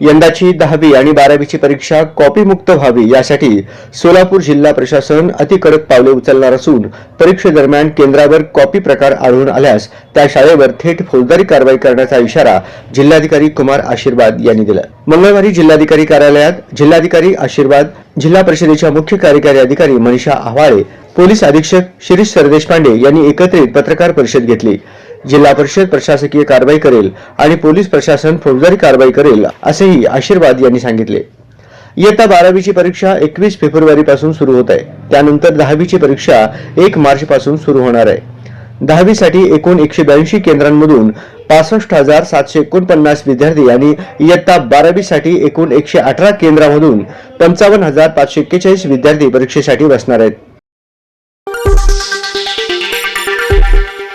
यंदाची दहावी आणि बारावीची परीक्षा कॉपीमुक्त व्हावी यासाठी सोलापूर जिल्हा प्रशासन अतिकडक पावले उचलणार असून परीक्षेदरम्यान केंद्रावर कॉपी प्रकार आढळून आल्यास त्या शाळेवर थेट फौजदारी कारवाई करण्याचा इशारा जिल्हाधिकारी कुमार आशीर्वाद यांनी दिला. मंगळवारी जिल्हाधिकारी कार्यालयात जिल्हाधिकारी आशीर्वाद जिल्हा परिषदेच्या मुख्य कार्यकारी अधिकारी मनीषा आव्हाळे पोलीस अधीक्षक शिरीष सरदेशपांडे यांनी एकत्रित पत्रकार परिषद घेतली. जिल्हा परिषद प्रशासकीय कारवाई करेल आणि पोलीस प्रशासन फौजदारी कारवाई करेल असेही आशीर्वाद यांनी सांगितले. इयत्ता बारावीची परीक्षा एकवीस फेब्रुवारीपासून सुरू होत आहे. त्यानंतर दहावीची परीक्षा एक मार्चपासून सुरू होणार आहे. दहावीसाठी एकूण एकशे ब्याऐंशी केंद्रांमधून पासष्ट हजार सातशे एकोणपन्नास विद्यार्थी आणि इयत्ता बारावीसाठी एकूण एकशे अठरा केंद्रामधून पंचावन्न हजार पाचशे एक्केचाळीस विद्यार्थी परीक्षेसाठी बसणार आहेत.